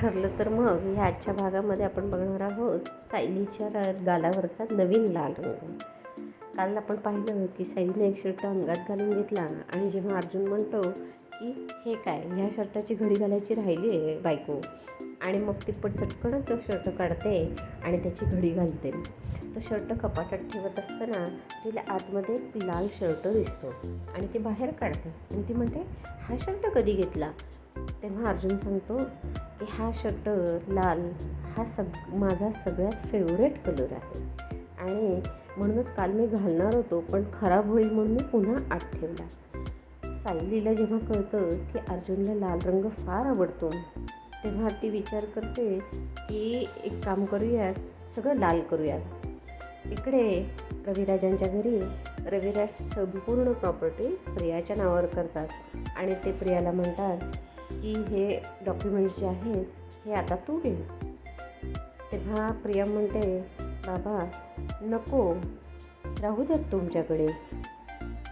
ठरलं तर मग ह्या आजच्या भागामध्ये आपण बघणार आहोत सायलीच्या गालावरचा नवीन लाल रंग. काल आपण पाहिलं की सायलीने एक शर्ट अंगात घालून घेतला आणि जेव्हा अर्जुन म्हणतो की हे काय ह्या शर्टाची घडी घालायची राहिली आहे बायको. आणि मग ती पट तो शर्ट काढते आणि त्याची घडी घालते. तो शर्ट कपाटात ठेवत असताना तिला आतमध्ये एक लाल शर्ट दिसतो आणि ती बाहेर काढते. आणि ती म्हणते हा शर्ट कधी घेतला? तेव्हा अर्जुन सांगतो की हा शर्ट लाल हा सग माझा सगळ्यात फेवरेट कलर आहे. आणि म्हणूनच काल मी घालणार होतो पण खराब होईल म्हणून मी पुन्हा आत ठेवला. सायलीला जेव्हा कळतं की अर्जुनला लाल रंग फार आवडतो तेव्हा ती विचार करते की एक काम करूयात सगळं लाल करूयात. इकडे रविराजांच्या घरी रविराज संपूर्ण प्रॉपर्टी प्रियाच्या नावावर करतात आणि ते प्रियाला म्हणतात की हे डॉक्युमेंट जे आहेत हे आता तू घे. तेव्हा प्रिया म्हणते बाबा नको. राहू द्यात तुमच्याकडे.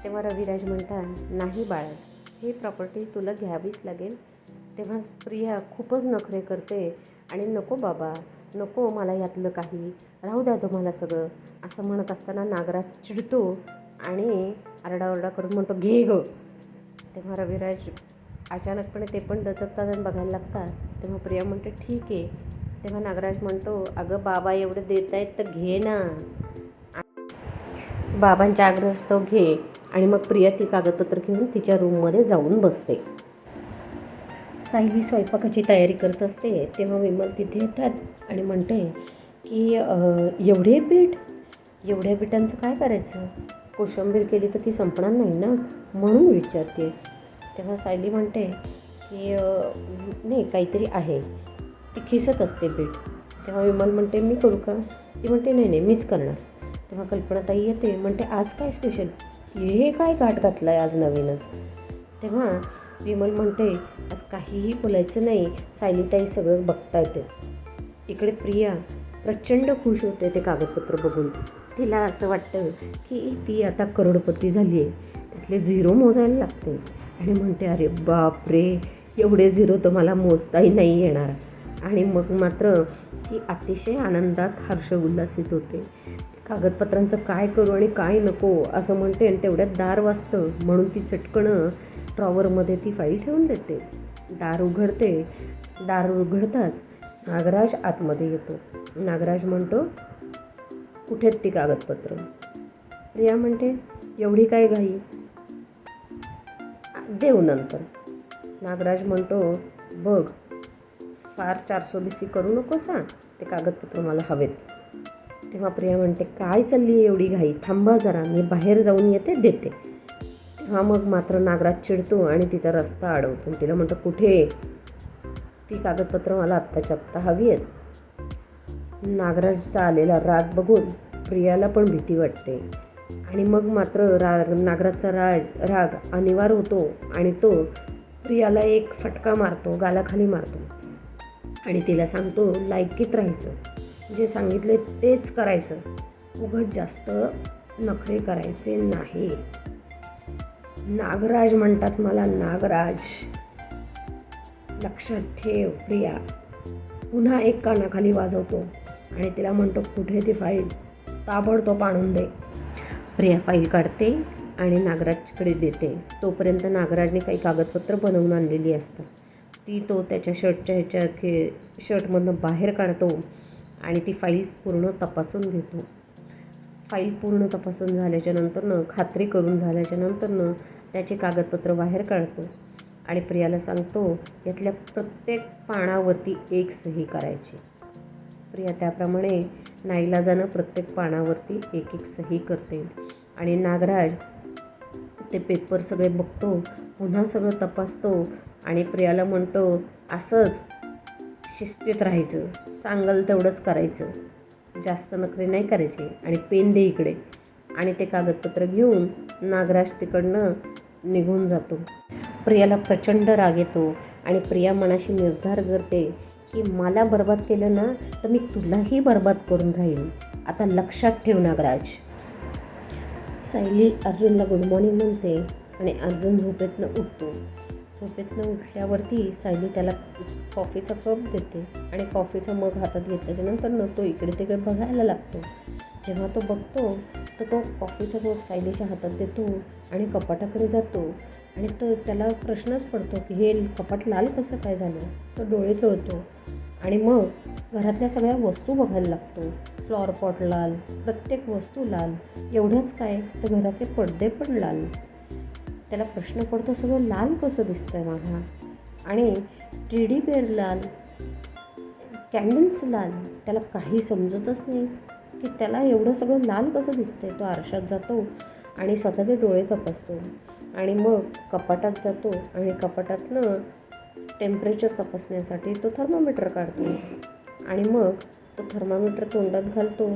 तेव्हा रविराज म्हणतात नाही बाळा ही प्रॉपर्टी तुला घ्यावीच लागेल. तेव्हा प्रिया खूपच नखरे करते आणि नको बाबा नको मला यातलं काही. राहू द्या तुम्हाला सगळं. असं म्हणत असताना नागराज चिडतो आणि आरडाओरडा करून म्हणतो घे ग. तेव्हा रविराज अचानकपणे ते पण दचकतात आणि बघायला लागतात. तेव्हा प्रिया म्हणते ठीक आहे. तेव्हा नागराज म्हणतो अगं बाबा एवढं देत आहेत तर घे ना. बाबांच्या आग्रहस्तव घे आणि मग प्रिया ती कागदपत्र घेऊन तिच्या रूममध्ये जाऊन बसते. सायली स्वयंपाकाची तयारी करत असते. तेव्हा विमल तिथे येतात आणि म्हणते की एवढे पीठ? एवढ्या पिठांचं काय करायचं? कोशंबीर केली तर ती संपणार नाही ना? म्हणून विचारते. तेव्हा सायली म्हणते की नाही काहीतरी आहे. ती खिसत असते पीठ. तेव्हा विमल म्हणते मी करू का? ती म्हणते नाही नाही मीच करणार. तेव्हा कल्पनाताई येते म्हणते आज काय स्पेशल हे काय घाट घातलं आहे आज नवीनच? तेव्हा विमल म्हणते आज काहीही बोलायचं नाही. सायलीताई सगळं बघता येते. इकडे प्रिया प्रचंड खुश होते ते कागदपत्र बघून. तिला असं वाटतं की ती आता करोडपती झाली आहे त्यातले झिरो मोजायला लागते. आणि म्हणते अरे बापरे एवढे झिरो तर मला मोजताही नाही येणार. आणि मग मात्र ती अतिशय आनंदात हर्ष उल्हासित होते. कागदपत्रांचं काय करू आणि काय नको असं म्हणते आणि तेवढ्यात दार वाजतं. म्हणून ती चटकणं ड्रॉवरमध्ये ती फाईल ठेवून देते. दार उघडते. दार उघडताच नागराज आतमध्ये येतो. नागराज म्हणतो कुठेत ती कागदपत्र? प्रिया म्हणते एवढी काय घाई? देऊ नंतर. नागराज म्हणतो बघ फार चारसो बिसी करू नकोस हां. ते कागदपत्र मला हवेत. तेव्हा प्रिया म्हणते काय चालली आहे एवढी घाई? थांबा जरा मी बाहेर जाऊन येते देते. तेव्हा मग मात्र नागराज चिडतो आणि तिचा रस्ता अडवतो. तिला म्हणतो कुठे? ती कागदपत्र मला आत्ताच्या आत्ता हवी आहेत. नागराजचा आलेला राग बघून प्रियाला पण भीती वाटते. आणि मग मात्र राग नागराजचा राग राग अनिवार्य होतो आणि तो प्रियाला एक फटका मारतो गालाखाली मारतो. आणि तिला सांगतो लायकीत राहायचं. जे सांगितले तेच करायचं. उगत जास्त नखरे करायचे नाही. नागराज म्हणतात मला नागराज लक्षात ठेव प्रिया. पुन्हा एक कानाखाली वाजवतो आणि तिला म्हणतो कुठे ती फाईल? ताबडतोब आणून दे. प्रिया फाईल काढते आणि नागराजकडे देते. तोपर्यंत नागराजने काही कागदपत्र बनवून आणलेली असतात. ती तो त्याच्या शर्टच्या ह्याच्या खे शर्टमधनं बाहेर काढतो आणि ती फाईल पूर्ण तपासून घेतो. फाईल पूर्ण तपासून झाल्याच्यानंतरनं खात्री करून झाल्याच्यानंतरनं त्याचे कागदपत्र बाहेर काढतो आणि प्रियाला सांगतो यातल्या प्रत्येक पानावरती एक सही करायची. प्रिया त्याप्रमाणे नाईलाजानं प्रत्येक पानावरती एक एक सही करते. आणि नागराज ते पेपर सगळे बघतो पुन्हा सगळं तपासतो आणि प्रियाला म्हणतो असंच शिस्तीत राहायचं सांगल तेवढंच करायचं. जास्त नखरे नाही करायचे आणि पेन दे इकडे. आणि ते कागदपत्र घेऊन नागराज तिकडनं निघून जातो. प्रियाला प्रचंड राग येतो आणि प्रिया मनाशी निर्धार करते की मला बर्बाद केलं ना तर मी तुलाही बर्बाद करून राहीन. आता लक्षात ठेव नागराज. सायली अर्जुनला गुड मॉर्निंग म्हणते आणि अर्जुन झोपेतनं उठतो. झोपेतनं उठल्यावरती सायली त्याला कॉफीचा कप देते आणि कॉफीचा मग हातात घेतल्याच्यानंतर न तो इकडे तिकडे बघायला लागतो. जेव्हा तो बघतो तर तो कॉफीचा मग सायलीच्या हातात देतो आणि कपाटाकडे जातो आणि तो त्याला प्रश्नच पडतो की हे कपाट लाल कसं काय झालं? तो डोळे चोळतो. आणि मग घरातल्या सगळ्या वस्तू बघायला लागतो. फ्लॉवर पॉट लाल प्रत्येक वस्तू लाल. एवढंच काय? तर घराचे पडदे पण लाल. त्याला प्रश्न पडतो सगळं लाल कसं दिसतं आहे माझा आणि टीडी बेअर लाल कॅन्डल्स लाल त्याला काही समजतच नाही की त्याला एवढं सगळं लाल कसं दिसतंय. तो आरशात जातो आणि स्वतःचे डोळे तपासतो. आणि मग कपाटात जातो आणि कपाटातनं टेम्परेचर तपासण्यासाठी तो थर्मामीटर काढतो. आणि मग तो थर्मामीटर तोंडात घालतो.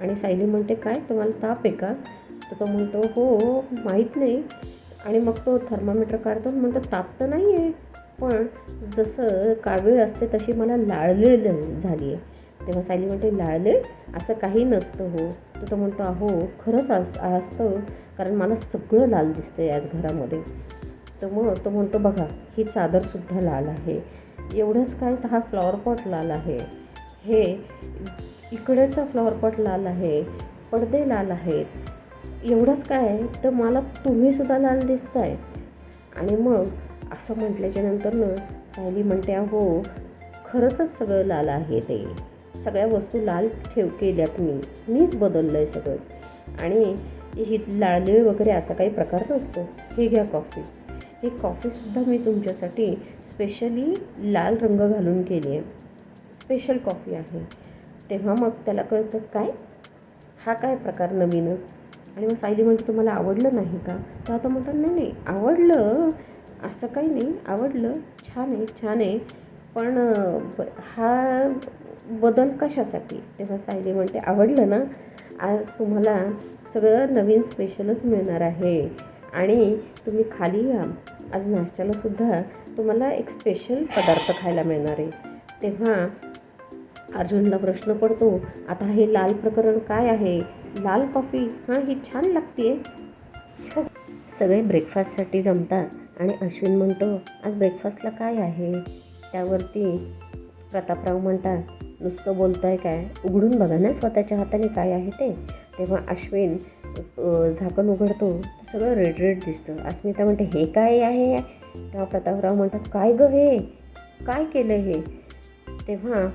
आणि सायली म्हणते काय? तुम्हाला ताप आहे का? तर तो म्हणतो हो माहीत नाही. आणि मग तो थर्मामीटर काढतो म्हणतो ताप तर नाही आहे पण जसं कावीळ असते तशी मला लाळलीळ झाली आहे तेव्हा सायली म्हणते लाळलीळ? असं काही नसतं हो. तर तो म्हणतो अहो खरंच अस असतं कारण मला सगळं लाल दिसतं आहे आज घरामध्ये. तर मग तो म्हणतो बघा ही चादरसुद्धा लाल आहे. एवढंच काय? तर हा फ्लॉवरपॉट लाल आहे. हे इकडेचा फ्लॉवरपॉट लाल आहे. पडदे लाल आहेत. एवढंच काय? तर मला तुम्हीसुद्धा लाल दिसत आहे आणि मग असं म्हटल्याच्या नंतरनं सायली म्हणते अहो खरंचच सगळं लाल आहे ते. सगळ्या वस्तू लाल ठेव केल्यात मी. मीच बदललं आहे सगळं. आणि ही लाळलीळ वगैरे असा काही प्रकार नसतो. हे घ्या कॉफी. हे कॉफीसुद्धा मी तुमच्यासाठी स्पेशली लाल रंग घालून केली आहे. स्पेशल कॉफी आहे. तेव्हा मग त्याला कळतं काय? हा काय प्रकार नवीनच? आणि मग सायली म्हणतो तुम्हाला आवडलं नाही का? तर आता म्हणतात नाही नाही आवडलं. असं काही नाही. आवडलं. छान आहे छान आहे. पण हा बदल कशासाठी? तेव्हा सायली म्हणते आवडलं ना? आज तुम्हाला सगळं नवीन स्पेशलच मिळणार आहे. आणि तुम्ही खाली या. आज नाश्त्याला सुद्धा तुम्हाला एक स्पेशल पदार्थ खायला मिळणार आहे. तेव्हा अर्जुनला प्रश्न पडतो आता हे लाल प्रकरण काय आहे? लाल कॉफी हां ही छान लागते हो. सगळे ब्रेकफास्टसाठी जमतात आणि अश्विन म्हणतो आज ब्रेकफास्टला काय आहे? त्यावरती प्रतापराव म्हणतात नुसतं बोलतोय काय? उघडून बघा ना स्वतःच्या हाताने काय आहे ते. तेव्हा अश्विन झाकण उघडतो तर सगळं रेड रेड दिसतं. अस्मिता म्हणते हे काय आहे? तेव्हा प्रतापराव म्हणतात काय गं हे? काय केलं हे? तेव्हा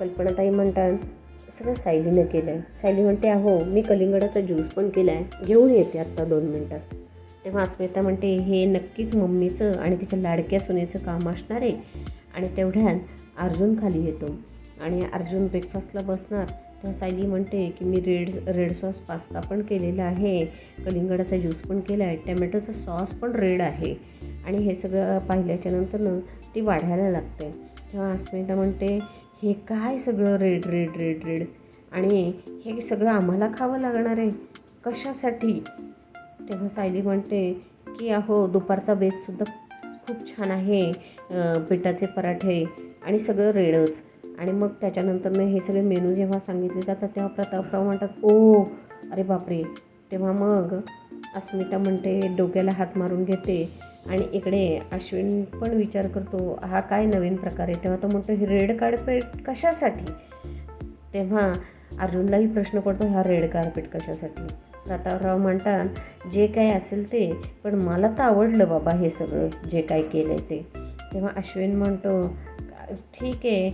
कल्पनाताई म्हणतात सगळं सायलीनं केलं आहे सायली म्हणते अहो मी कलिंगडाचा ज्यूस पण केला आहे घेऊन येते आत्ता दोन मिनटात. तेव्हा अस्मिता म्हणते हे नक्कीच मम्मीचं आणि तिच्या लाडक्या सुनेचं काम असणार आहे. आणि तेवढ्यात अर्जुन खाली येतो आणि अर्जुन ब्रेकफास्टला बसणार. तेव्हा सायली म्हणते की मी रेड रेड सॉस पास्ता पण केलेला आहे. कलिंगडाचा ज्यूस पण केला आहे. टॅमॅटोचा सॉस पण रेड आहे. आणि हे सगळं पाहिल्याच्यानंतरनं ती वाढायला लागते. तेव्हा अस्मिता म्हणते हे काय सगळं रेड रेड रेड रेड? आणि हे सगळं आम्हाला खावं लागणार आहे? कशासाठी? तेव्हा सायली म्हणते की अहो दुपारचा बेतसुद्धा खूप छान आहे पिठाचे पराठे आणि सगळं रेडच. आणि मग त्याच्यानंतरनं हे सगळे मेनू जेव्हा सांगितले जातात तेव्हा प्रतापराव म्हणतात ओ अरे बापरे. तेव्हा मग अस्मिता म्हणते डोक्याला हात मारून घेते. आणि इकडे अश्विन पण विचार करतो हा काय नवीन प्रकार आहे? तेव्हा तो म्हणतो हे रेड कार्पेट कशासाठी? तेव्हा अर्जुनलाही प्रश्न पडतो हा रेड कार्पेट कशासाठी? प्रतापराव म्हणतात जे काय असेल ते पण मला तर आवडलं बाबा हे सगळं जे काय केलं आहे ते. तेव्हा अश्विन म्हणतो ठीक आहे.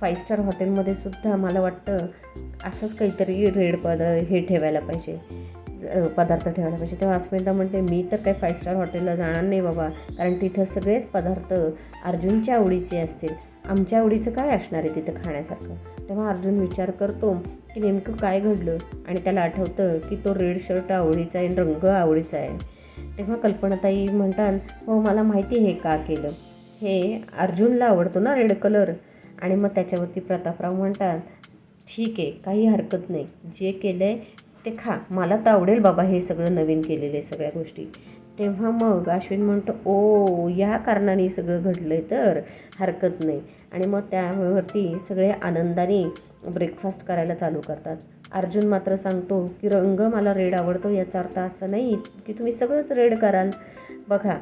फाईव्ह स्टार हॉटेलमध्ये सुद्धा मला वाटतं असंच काहीतरी रेड पद हे ठेवायला पाहिजे. पदार्थ ठेवायला पाहिजे. तेव्हा अस्मिता म्हणते मी तर काही फाईव्ह स्टार हॉटेलला जाणार नाही बाबा. कारण तिथं सगळेच पदार्थ अर्जुनच्या आवडीचे असतील. आमच्या आवडीचं काय असणार आहे तिथं खाण्यासारखं? तेव्हा अर्जुन विचार करतो की नेमकं काय घडलं? आणि त्याला आठवतं की तो रेड शर्ट आवडीचा आहे रंग आवडीचा आहे. तेव्हा कल्पनाताई म्हणतात हो मला माहिती आहे हे का केलं? हे अर्जुनला आवडतो ना रेड कलर आणि मग त्याच्यावरती प्रतापराव म्हणतात ठीक आहे काही हरकत नाही. जे केलं आहे ते खा. मला तर आवडेल बाबा हे सगळं नवीन केलेलं आहे सगळ्या गोष्टी. तेव्हा मग अश्विन म्हणतो ओ या कारणाने सगळं घडलं आहे तर हरकत नाही. आणि मग त्यावरती सगळे आनंदाने ब्रेकफास्ट करायला चालू करतात. अर्जुन मात्र सांगतो की रंग मला रेड आवडतो याचा अर्थ असं नाही की तुम्ही सगळंच रेड कराल. बघा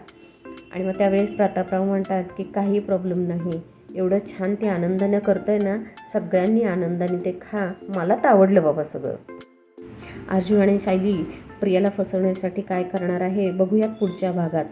आणि मग त्यावेळेस प्रतापराव म्हणतात की काही प्रॉब्लेम नाही. एवढं छान ते आनंदानं करतंय ना सगळ्यांनी आनंदाने ते खा. मला तर आवडलं बाबा सगळं. अर्जुन आणि सायली प्रियाला फसवण्यासाठी काय करणार आहे? बघूयात पुढच्या भागात.